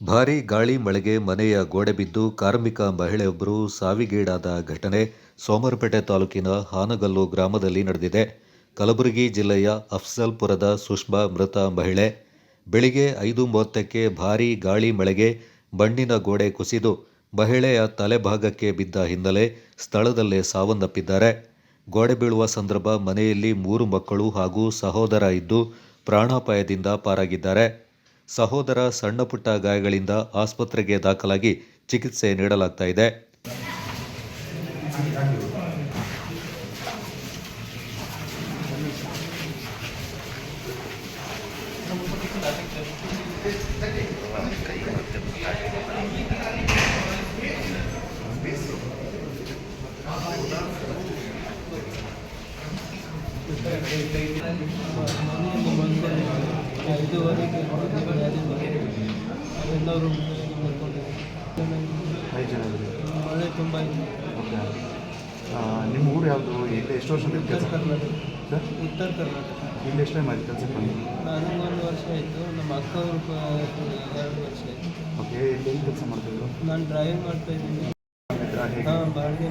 ಭಾರೀ ಗಾಳಿ ಮಳೆಗೆ ಮನೆಯ ಗೋಡೆ ಬಿದ್ದು ಕಾರ್ಮಿಕ ಮಹಿಳೆಯೊಬ್ಬರು ಸಾವಿಗೀಡಾದ ಘಟನೆ ಸೋಮರಪೇಟೆ ತಾಲೂಕಿನ ಹಾನಗಲ್ಲು ಗ್ರಾಮದಲ್ಲಿ ನಡೆದಿದೆ. ಕಲಬುರಗಿ ಜಿಲ್ಲೆಯ ಅಫ್ಸಲ್ಪುರದ ಸುಷ್ಮಾ ಮೃತ ಮಹಿಳೆ. ಬೆಳಿಗ್ಗೆ ಐದು ಮೂವತ್ತಕ್ಕೆ ಭಾರೀ ಗಾಳಿ ಮಳೆಗೆ ಮಣ್ಣಿನ ಗೋಡೆ ಕುಸಿದು ಮಹಿಳೆಯ ತಲೆಭಾಗಕ್ಕೆ ಬಿದ್ದ ಹಿನ್ನೆಲೆ ಸ್ಥಳದಲ್ಲೇ ಸಾವನ್ನಪ್ಪಿದ್ದಾರೆ. ಗೋಡೆ ಬೀಳುವ ಸಂದರ್ಭ ಮನೆಯಲ್ಲಿ ಮೂರು ಮಕ್ಕಳು ಹಾಗೂ ಸಹೋದರ ಇದ್ದು ಪ್ರಾಣಾಪಾಯದಿಂದ ಪಾರಾಗಿದ್ದಾರೆ. ಸಹೋದರ ಸಣ್ಣಪುಟ್ಟ ಗಾಯಗಳಿಂದ ಆಸ್ಪತ್ರೆಗೆ ದಾಖಲಾಗಿ ಚಿಕಿತ್ಸೆ ನೀಡಲಾಗ್ತಾ ಇದೆ. ಬಂದ ಐದುವರೆಗೆ ಎಲ್ಲರೂ ಐದು ಜನ ಮಳೆ ತುಂಬ ಇದೆ. ಓಕೆ. ನಿಮ್ಮ ಊರು ಯಾವುದು? ಇಲ್ಲಿ ಎಷ್ಟು ವರ್ಷದಿಂದ ಉತ್ತರ ಕೆಲಸ? ಕರ್ನಾಟಕ. ಸರ್? ಉತ್ತರ ಕರ್ನಾಟಕ. ಇಲ್ಲಿ ಎಷ್ಟು ಟೈಮ್ ಆಯ್ತು ಕೆಲಸಕ್ಕೆ ಬಂದು ನನಗೆ ಒಂದು ವರ್ಷ ಆಯಿತು. ನಮ್ಮ ಅಕ್ಕ ಅವರು ಎರಡು ವರ್ಷ ಆಯಿತು. ಓಕೆ ಇಲ್ಲಿ ಏನು ಕೆಲಸ ಮಾಡ್ತಿದ್ರು? ನಾನು ಡ್ರೈವಿಂಗ್ ಮಾಡ್ತಾ ಇದ್ದೀನಿ. ಹಾಂ ಹೇಗೆ?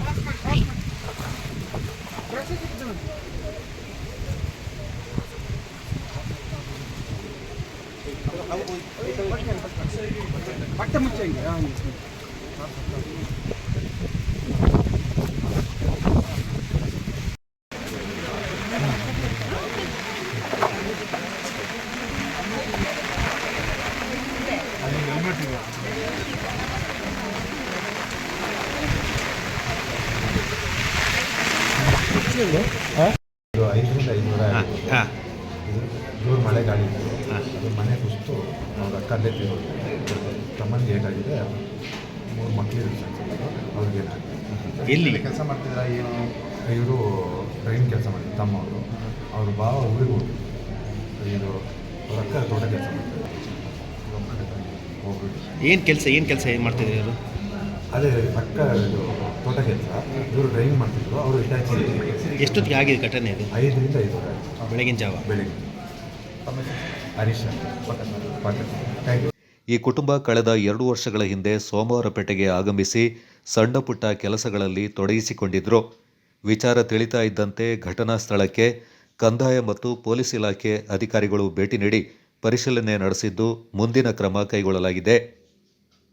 ಮನೆ. ಇದು ಐದರಿಂದ ಐದುವರೆ ಆಗಿದೆ. ಇದು ಜೋರು ಮಳೆ ಗಾಳಿ ಇತ್ತು ಅದು ಮನೆ ಕುಸ್ತು ಅವ್ರ ಅಕ್ಕ ಅಲ್ಲೇ ತಮ್ಮನಿಗೆ ಹೇಗಾಗಿದೆ? ಮೂರು ಮಕ್ಕಳು ಅವ್ರಿಗೆ ಎಲ್ಲಿ? ಕೆಲಸ ಮಾಡ್ತಿದ್ರ ಏನು? ಇವರು ಟ್ರೈನ್ ಕೆಲಸ ಮಾಡ್ತಾರೆ ತಮ್ಮ ಅವರು ಅವ್ರ ಭಾವ ಊರಿಗೆ ಇದು ಅವ್ರ ಅಕ್ಕ ತೋಟ ಕೆಲಸ ಮಾಡ್ತಾರೆ ಏನು ಕೆಲಸ ಏನು ಕೆಲಸ ಏನು ಮಾಡ್ತಿದ್ರು ಇವರು? ಅದೇ ಅಕ್ಕ ಇದು ತೋಟ ಕೆಲಸ. ಇವರು ಡ್ರೈವಿಂಗ್ ಮಾಡ್ತಿದ್ರು ಅವರು ಇಟ್ಯಾಚಿ ಎಷ್ಟೊತ್ತಿಗೆ ಆಗಿದೆ ಘಟನೆ ಅದು ಐದರಿಂದ ಐದು ಬೆಳಗಿನ ಜಾವ? ಬೆಳಿಗ್ಗೆ ಹರೀಶ್ ಈ ಕುಟುಂಬ ಕಳೆದ ಎರಡು ವರ್ಷಗಳ ಹಿಂದೆ ಸೋಮವಾರಪೇಟೆಗೆ ಆಗಮಿಸಿ ಸಣ್ಣ ಪುಟ್ಟ ಕೆಲಸಗಳಲ್ಲಿ ತೊಡಗಿಸಿಕೊಂಡಿದ್ರು. ವಿಚಾರ ತಿಳಿತಾ ಇದ್ದಂತೆ ಘಟನಾ ಸ್ಥಳಕ್ಕೆ ಕಂದಾಯ ಮತ್ತು ಪೊಲೀಸ್ ಇಲಾಖೆ ಅಧಿಕಾರಿಗಳು ಭೇಟಿ ನೀಡಿ ಪರಿಶೀಲನೆ ನಡೆಸಿದ್ದು ಮುಂದಿನ ಕ್ರಮ ಕೈಗೊಳ್ಳಲಾಗಿದೆ.